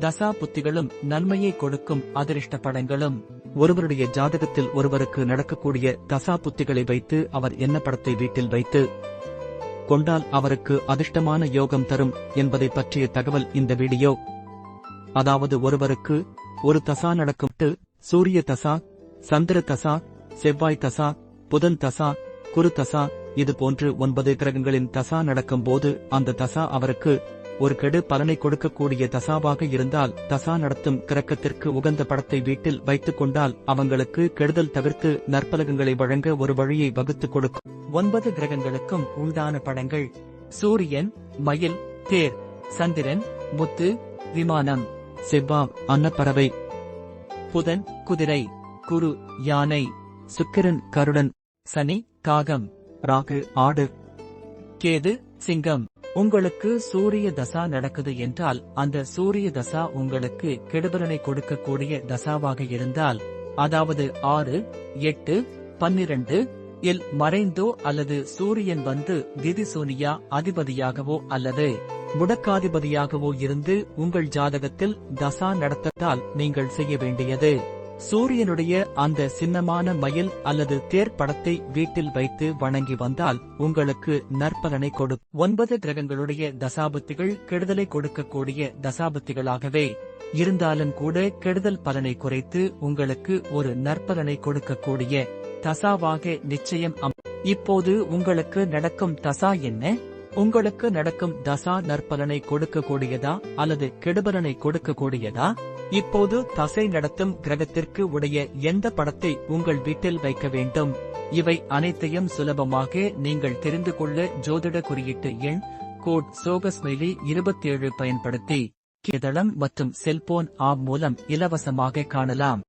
தசா புத்திகளும் நன்மையை கொடுக்கும் அதிர்ஷ்ட படங்களும் ஒருவருடைய ஜாதகத்தில் ஒருவருக்கு நடக்கக்கூடிய தசா புத்திகளை வைத்து அவர் என்ன படத்தை வீட்டில் வைத்து கொண்டால் அவருக்கு அதிர்ஷ்டமான யோகம் தரும் என்பதை பற்றிய தகவல் இந்த வீடியோ. அதாவது ஒருவருக்கு ஒரு தசா நடக்கும் சூரிய தசா சந்திர தசா செவ்வாய் தசா புதன் தசா குரு தசா இது போன்று ஒன்பது கிரகங்களின் தசா நடக்கும் போது அந்த தசா அவருக்கு ஒரு கெடு பலனை கொடுக்கக்கூடிய தசாவாக இருந்தால் தசா நடத்தும் கிரக்கத்திற்கு உகந்த படத்தை வீட்டில் வைத்துக் கொண்டால் அவங்களுக்கு கெடுதல் தவிர்த்து நற்பலகங்களை வழங்க ஒரு வழியை வகுத்துக் கொடுக்கும். ஒன்பது கிரகங்களுக்கும் உண்டான படங்கள் சூரியன் மயில் தேர் சந்திரன் முத்து விமானம் செவ்வாம் அன்னப்பறவை புதன் குதிரை குரு யானை சுக்கிரன் கருடன் சனி காகம் ராகு ஆடு கேது சிங்கம் உங்களுக்கு சூரிய தசா நடக்குது என்றால் அந்த சூரிய தசா உங்களுக்கு கெடுபலனை கொடுக்கக்கூடிய தசாவாக இருந்தால் அதாவது ஆறு எட்டு பன்னிரண்டு இல் மறைந்தோ அல்லது சூரியன் வந்து திதிசூனியா அதிபதியாகவோ அல்லது முடக்காதிபதியாகவோ இருந்து உங்கள் ஜாதகத்தில் தசா நடத்தத்தால் நீங்கள் செய்ய வேண்டியது. சூரியனுடைய அந்த சின்னமான மயில் அல்லது தேர் படத்தை வீட்டில் வைத்து வணங்கி வந்தால் உங்களுக்கு நற்பலனை கொடு. ஒன்பது கிரகங்களுடைய தசாபத்திகள் கெடுதலை கொடுக்கக்கூடிய தசாபத்திகளாகவே இருந்தாலும் கூட கெடுதல் பலனை குறைத்து உங்களுக்கு ஒரு நற்பலனை கொடுக்கக்கூடிய தசாவாக நிச்சயம் அம். இப்போது உங்களுக்கு நடக்கும் தசா என்ன? உங்களுக்கு நடக்கும் தசா நற்பலனை கொடுக்கக்கூடியதா அல்லது கெடுபலனை கொடுக்கக்கூடியதா? இப்போது தசை நடத்தும் கிரகத்திற்கு உடைய எந்த படத்தை உங்கள் வீட்டில் வைக்க வேண்டும்? இவை அனைத்தையும் சுலபமாக நீங்கள் தெரிந்து கொள்ள ஜோதிட குறியீட்டு எண் கோட் சோகஸ்மெய்லி இருபத்தி ஏழு பயன்படுத்தி கேதளம் மற்றும் செல்போன் ஆப் மூலம் இலவசமாக காணலாம்.